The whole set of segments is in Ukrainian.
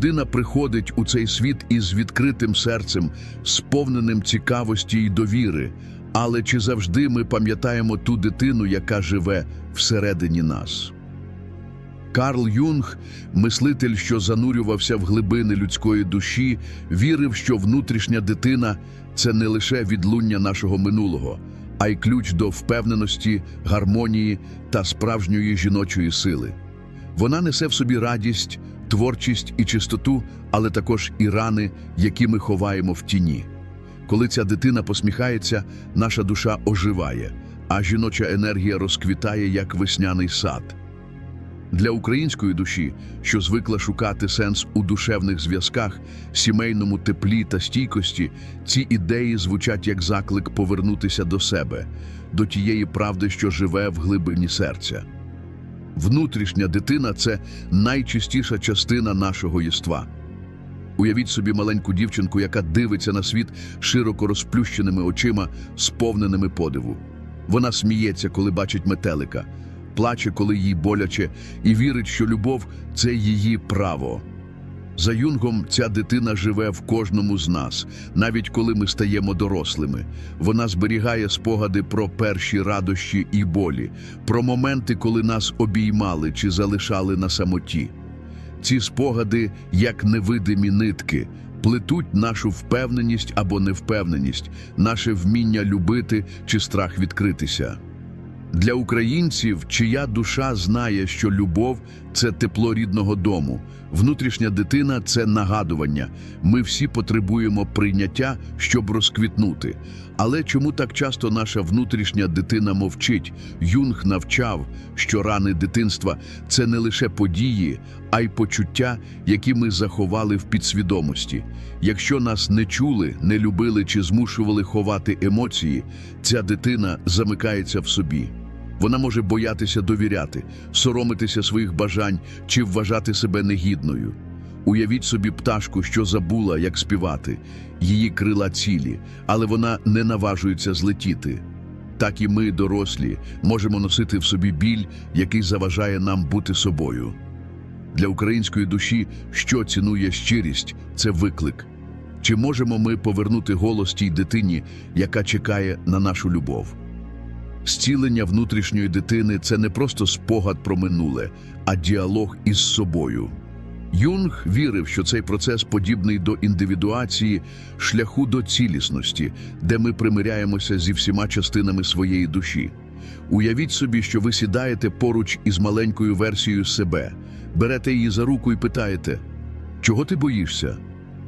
Людина приходить у цей світ із відкритим серцем, сповненим цікавості й довіри. Але чи завжди ми пам'ятаємо ту дитину, яка живе всередині нас? Карл Юнг, мислитель, що занурювався в глибини людської душі, вірив, що внутрішня дитина це не лише відлуння нашого минулого, а й ключ до впевненості, гармонії та справжньої жіночої сили. Вона несе в собі радість, творчість і чистоту, але також і рани, які ми ховаємо в тіні. Коли ця дитина посміхається, наша душа оживає, а жіноча енергія розквітає, як весняний сад. Для української душі, що звикла шукати сенс у душевних зв'язках, сімейному теплі та стійкості, ці ідеї звучать як заклик повернутися до себе, до тієї правди, що живе в глибині серця. Внутрішня дитина це найчистіша частина нашого єства. Уявіть собі маленьку дівчинку, яка дивиться на світ широко розплющеними очима, сповненими подиву. Вона сміється, коли бачить метелика, плаче, коли їй боляче, і вірить, що любов це її право. За юнгом ця дитина живе в кожному з нас, навіть коли ми стаємо дорослими. Вона зберігає спогади про перші радощі і болі, про моменти, коли нас обіймали чи залишали на самоті. Ці спогади, як невидимі нитки, плетуть нашу впевненість або невпевненість, наше вміння любити чи страх відкритися. Для українців, чия душа знає, що любов це тепло рідного дому, внутрішня дитина це нагадування. Ми всі потребуємо прийняття, щоб розквітнути. Але чому так часто наша внутрішня дитина мовчить? Юнг навчав, що рани дитинства це не лише події, а й почуття, які ми заховали в підсвідомості. Якщо нас не чули, не любили чи змушували ховати емоції, ця дитина замикається в собі. Вона може боятися довіряти, соромитися своїх бажань чи вважати себе негідною. Уявіть собі пташку, що забула, як співати, її крила цілі, але вона не наважується злетіти. Так і ми, дорослі, можемо носити в собі біль, який заважає нам бути собою. Для української душі, що цінує щирість, це виклик. Чи можемо ми повернути голос тій дитині, яка чекає на нашу любов? Зцілення внутрішньої дитини це не просто спогад про минуле, а діалог із собою. Юнг вірив, що цей процес подібний до індивідуації, шляху до цілісності, де ми примиряємося зі всіма частинами своєї душі. Уявіть собі, що ви сідаєте поруч із маленькою версією себе, берете її за руку і питаєте, чого ти боїшся?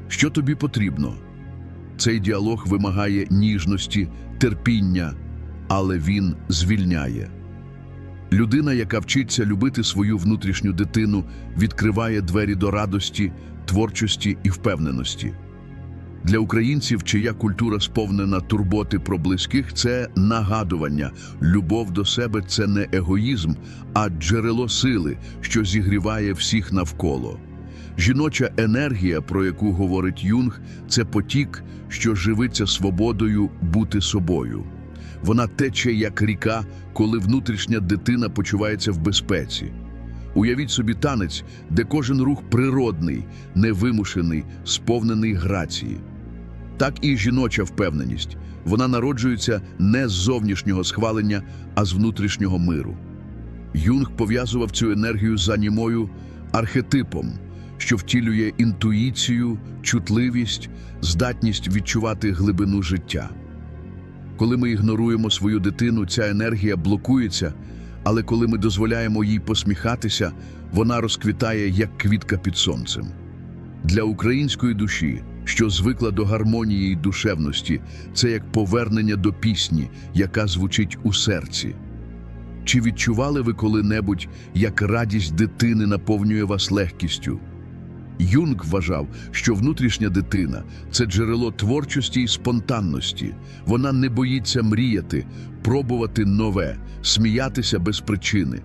Що тобі потрібно? Цей діалог вимагає ніжності, терпіння, але він звільняє. Людина, яка вчиться любити свою внутрішню дитину, відкриває двері до радості, творчості і впевненості. Для українців, чия культура сповнена турботи про близьких, це нагадування. Любов до себе це не егоїзм, а джерело сили, що зігріває всіх навколо. Жіноча енергія, про яку говорить Юнг, це потік, що живиться свободою бути собою. Вона тече як ріка, коли внутрішня дитина почувається в безпеці. Уявіть собі танець, де кожен рух природний, невимушений, сповнений грації. Так і жіноча впевненість. Вона народжується не з зовнішнього схвалення, а з внутрішнього миру. Юнг пов'язував цю енергію з анімою архетипом, що втілює інтуїцію, чутливість, здатність відчувати глибину життя. Коли ми ігноруємо свою дитину, ця енергія блокується, але коли ми дозволяємо їй посміхатися, вона розквітає як квітка під сонцем. Для української душі, що звикла до гармонії й душевності, це як повернення до пісні, яка звучить у серці. Чи відчували ви коли-небудь, як радість дитини наповнює вас легкістю? Юнг вважав, що внутрішня дитина це джерело творчості і спонтанності. Вона не боїться мріяти, пробувати нове, сміятися без причини.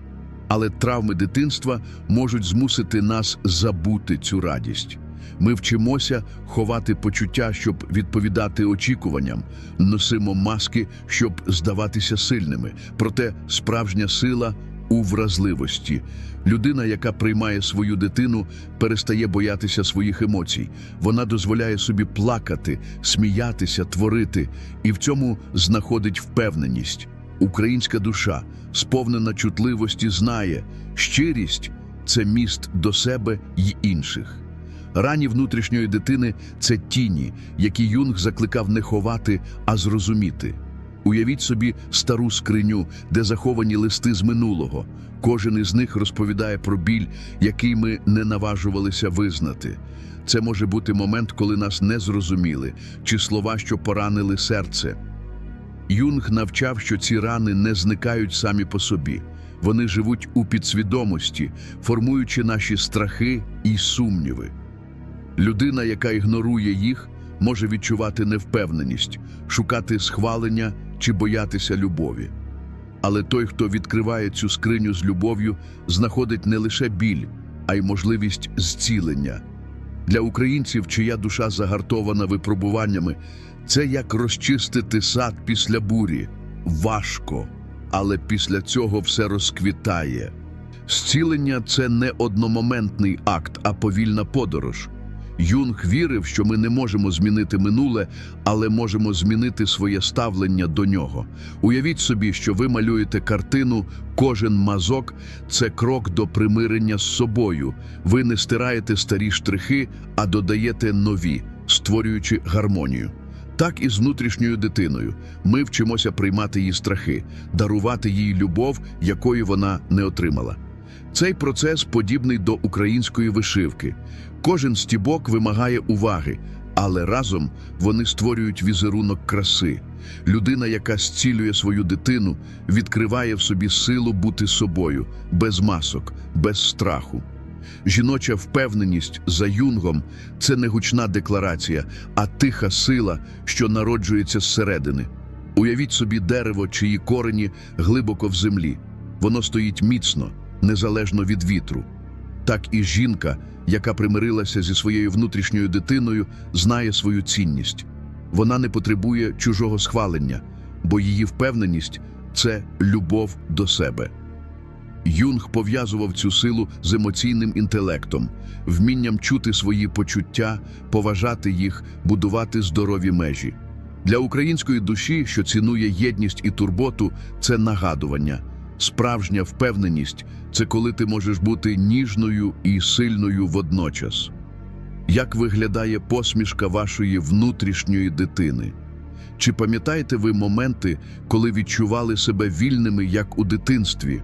Але травми дитинства можуть змусити нас забути цю радість. Ми вчимося ховати почуття, щоб відповідати очікуванням, носимо маски, щоб здаватися сильними. Проте справжня сила у вразливості. Людина, яка приймає свою дитину, перестає боятися своїх емоцій. Вона дозволяє собі плакати, сміятися, творити, і в цьому знаходить впевненість. Українська душа, сповнена чутливості, знає, щирість це міст до себе й інших. Рані внутрішньої дитини це тіні, які Юнг закликав не ховати, а зрозуміти. Уявіть собі стару скриню, де заховані листи з минулого. Кожен із них розповідає про біль, який ми не наважувалися визнати. Це може бути момент, коли нас не зрозуміли, чи слова, що поранили серце. Юнг навчав, що ці рани не зникають самі по собі. Вони живуть у підсвідомості, формуючи наші страхи і сумніви. Людина, яка ігнорує їх, може відчувати невпевненість, шукати схвалення чи боятися любові. Але той, хто відкриває цю скриню з любов'ю, знаходить не лише біль, а й можливість зцілення. Для українців, чия душа загартована випробуваннями, це як розчистити сад після бурі. Важко, але після цього все розквітає. Зцілення це не одномоментний акт, а повільна подорож. Юнг вірив, що ми не можемо змінити минуле, але можемо змінити своє ставлення до нього. Уявіть собі, що ви малюєте картину, кожен мазок це крок до примирення з собою. Ви не стираєте старі штрихи, а додаєте нові, створюючи гармонію. Так і з внутрішньою дитиною. Ми вчимося приймати її страхи, дарувати їй любов, якої вона не отримала. Цей процес подібний до української вишивки. Кожен стібок вимагає уваги, але разом вони створюють візерунок краси. Людина, яка зцілює свою дитину, відкриває в собі силу бути собою, без масок, без страху. Жіноча впевненість за юнгом це не гучна декларація, а тиха сила, що народжується зсередини. Уявіть собі дерево, чиї корені глибоко в землі. Воно стоїть міцно, незалежно від вітру. Так і жінка, яка примирилася зі своєю внутрішньою дитиною, знає свою цінність. Вона не потребує чужого схвалення, бо її впевненість це любов до себе. Юнг пов'язував цю силу з емоційним інтелектом, вмінням чути свої почуття, поважати їх, будувати здорові межі. Для української душі, що цінує єдність і турботу, це нагадування. Справжня впевненість це коли ти можеш бути ніжною і сильною водночас. Як виглядає посмішка вашої внутрішньої дитини? Чи пам'ятаєте ви моменти, коли відчували себе вільними, як у дитинстві?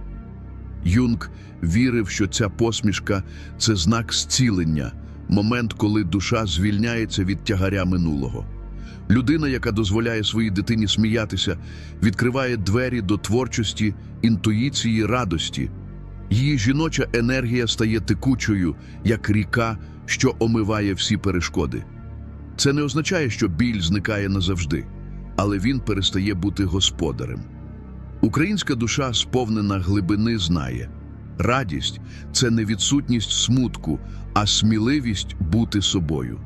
Юнг вірив, що ця посмішка це знак зцілення, момент, коли душа звільняється від тягаря минулого. Людина, яка дозволяє своїй дитині сміятися, відкриває двері до творчості, інтуїції, радості. Її жіноча енергія стає текучою, як ріка, що омиває всі перешкоди. Це не означає, що біль зникає назавжди, але він перестає бути господарем. Українська душа, сповнена глибини, знає. Радість це не відсутність смутку, а сміливість бути собою.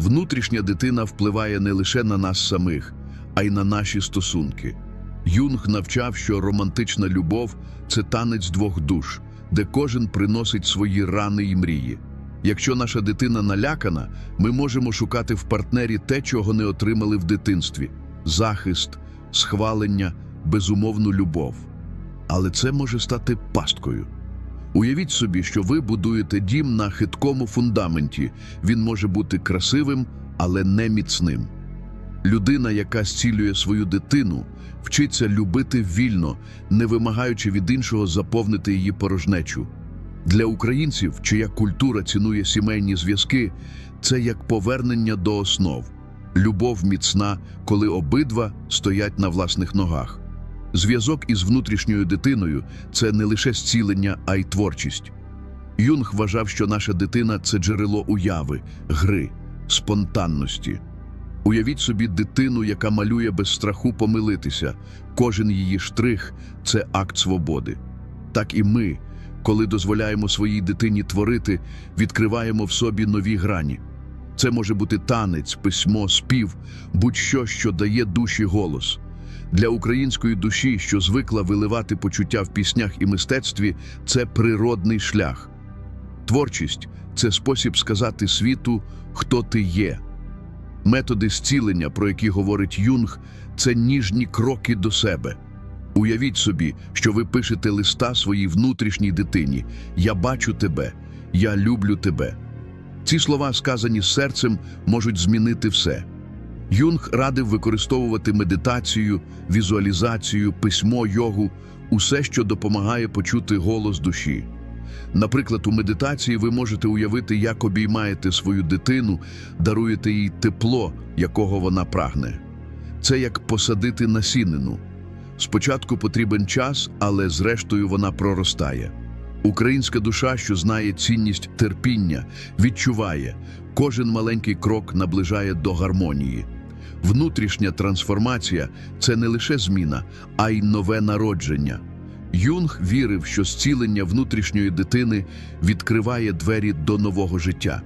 Внутрішня дитина впливає не лише на нас самих, а й на наші стосунки. Юнг навчав, що романтична любов це танець двох душ, де кожен приносить свої рани й мрії. Якщо наша дитина налякана, ми можемо шукати в партнері те, чого не отримали в дитинстві: захист, схвалення, безумовну любов. Але це може стати пасткою. Уявіть собі, що ви будуєте дім на хиткому фундаменті. Він може бути красивим, але не міцним. Людина, яка зцілює свою дитину, вчиться любити вільно, не вимагаючи від іншого заповнити її порожнечу. Для українців, чия культура цінує сімейні зв'язки, це як повернення до основ. Любов міцна, коли обидва стоять на власних ногах. Зв'язок із внутрішньою дитиною це не лише зцілення, а й творчість. Юнг вважав, що наша дитина це джерело уяви, гри, спонтанності. Уявіть собі дитину, яка малює без страху помилитися. Кожен її штрих це акт свободи. Так і ми, коли дозволяємо своїй дитині творити, відкриваємо в собі нові грані. Це може бути танець, письмо, спів, будь-що, що дає душі голос. Для української душі, що звикла виливати почуття в піснях і мистецтві, це природний шлях. Творчість це спосіб сказати світу, хто ти є. Методи зцілення, про які говорить Юнг, це ніжні кроки до себе. Уявіть собі, що ви пишете листа своїй внутрішній дитині Я бачу тебе, я люблю тебе. Ці слова, сказані серцем, можуть змінити все. Юнг радив використовувати медитацію, візуалізацію, письмо, йогу, усе, що допомагає почути голос душі. Наприклад, у медитації ви можете уявити, як обіймаєте свою дитину, даруєте їй тепло, якого вона прагне. Це як посадити насінину. Спочатку потрібен час, але зрештою вона проростає. Українська душа, що знає цінність терпіння, відчуває, кожен маленький крок наближає до гармонії. Внутрішня трансформація це не лише зміна, а й нове народження. Юнг вірив, що зцілення внутрішньої дитини відкриває двері до нового життя.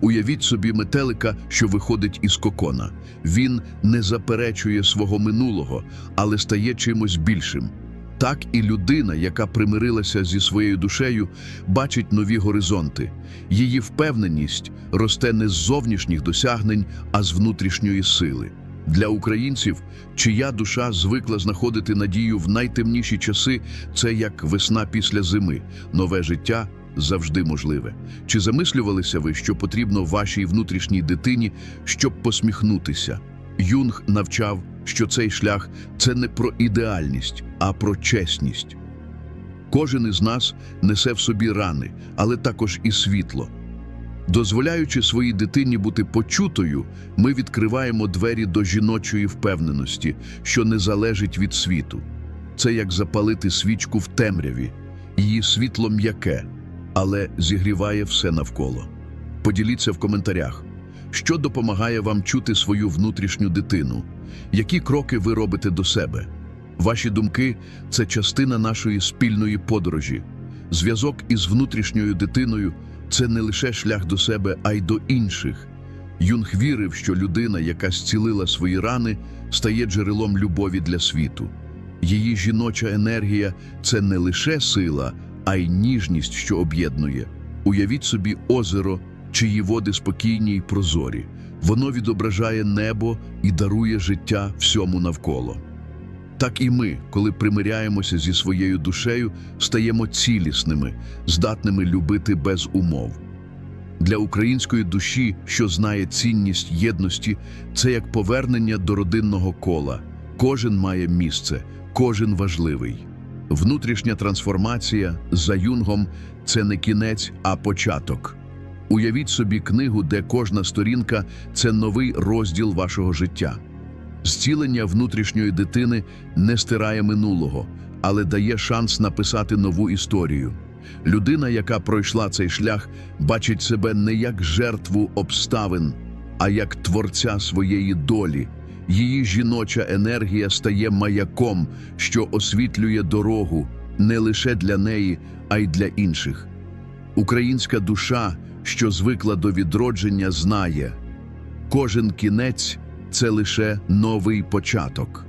Уявіть собі метелика, що виходить із кокона. Він не заперечує свого минулого, але стає чимось більшим. Так і людина, яка примирилася зі своєю душею, бачить нові горизонти. Її впевненість росте не з зовнішніх досягнень, а з внутрішньої сили. Для українців, чия душа звикла знаходити надію в найтемніші часи, це як весна після зими, нове життя завжди можливе. Чи замислювалися ви, що потрібно вашій внутрішній дитині, щоб посміхнутися? Юнг навчав, що цей шлях це не про ідеальність, а про чесність. Кожен із нас несе в собі рани, але також і світло. Дозволяючи своїй дитині бути почутою, ми відкриваємо двері до жіночої впевненості, що не залежить від світу. Це як запалити свічку в темряві. Її світло м'яке, але зігріває все навколо. Поділіться в коментарях, що допомагає вам чути свою внутрішню дитину, які кроки ви робите до себе. Ваші думки це частина нашої спільної подорожі. Зв'язок із внутрішньою дитиною це не лише шлях до себе, а й до інших. Юнг вірив, що людина, яка зцілила свої рани, стає джерелом любові для світу. Її жіноча енергія це не лише сила, а й ніжність, що об'єднує. Уявіть собі озеро, чиї води спокійні й прозорі. Воно відображає небо і дарує життя всьому навколо. Так і ми, коли примиряємося зі своєю душею, стаємо цілісними, здатними любити без умов. Для української душі, що знає цінність єдності, це як повернення до родинного кола. Кожен має місце, кожен важливий. Внутрішня трансформація за юнгом це не кінець, а початок. Уявіть собі книгу, де кожна сторінка це новий розділ вашого життя. Зцілення внутрішньої дитини не стирає минулого, але дає шанс написати нову історію. Людина, яка пройшла цей шлях, бачить себе не як жертву обставин, а як творця своєї долі. Її жіноча енергія стає маяком, що освітлює дорогу не лише для неї, а й для інших. Українська душа, що звикла до відродження, знає, кожен кінець це лише новий початок.